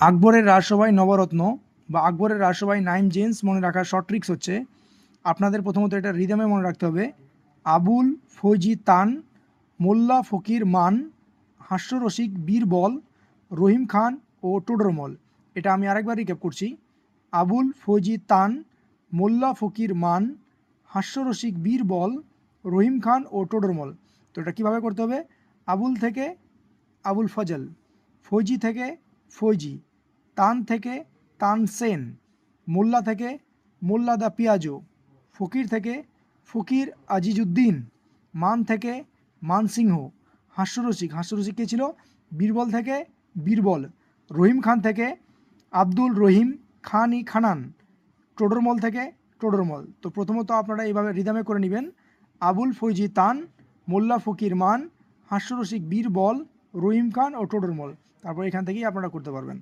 আকবরের রাজসভায় নবরত্ন বা আকবরের রাজসভায় নাইম জেন্স মনে রাখার শর্ট ট্রিক্স হচ্ছে, আপনাদের প্রথমত এটা রিদমে মনে রাখতে হবে, আবুল ফৌজি তান, মোল্লা ফকির মান, হাস্যরসিক বীরবল রহিম খান ও টোডরমল এটা আমি আরেকবার রিক্যাপ করছি, আবুল ফৌজি তান, মোল্লা ফকির মান, হাস্যরসিক বীরবল রহিম খান ও টোডরমল তো এটা কীভাবে করতে হবে? আবুল থেকে আবুল ফজল, ফৌজি থেকে ফৌজি। তান থেকে তান সেন, মোল্লা থেকে মোল্লা দা পিয়াজো, ফকির থেকে ফকির আজিজুদ্দিন, মান থেকে মানসিংহ হাস্যরসিক হাস্যরসিক কে ছিল? বীরবল থেকে বীরবল, রহিম খান থেকে আব্দুল রহিম খান ই খানান, টোডরমল থেকে টোডরমল। তো প্রথমত আপনারা এইভাবে রিদামে করে নেবেন। আবুল ফৈজি তান, মোল্লা ফকির মান, হাস্যরসিক বীরবল, রহিম খান ও টোডরমল। তারপর এখান থেকেই আপনারা করতে পারবেন।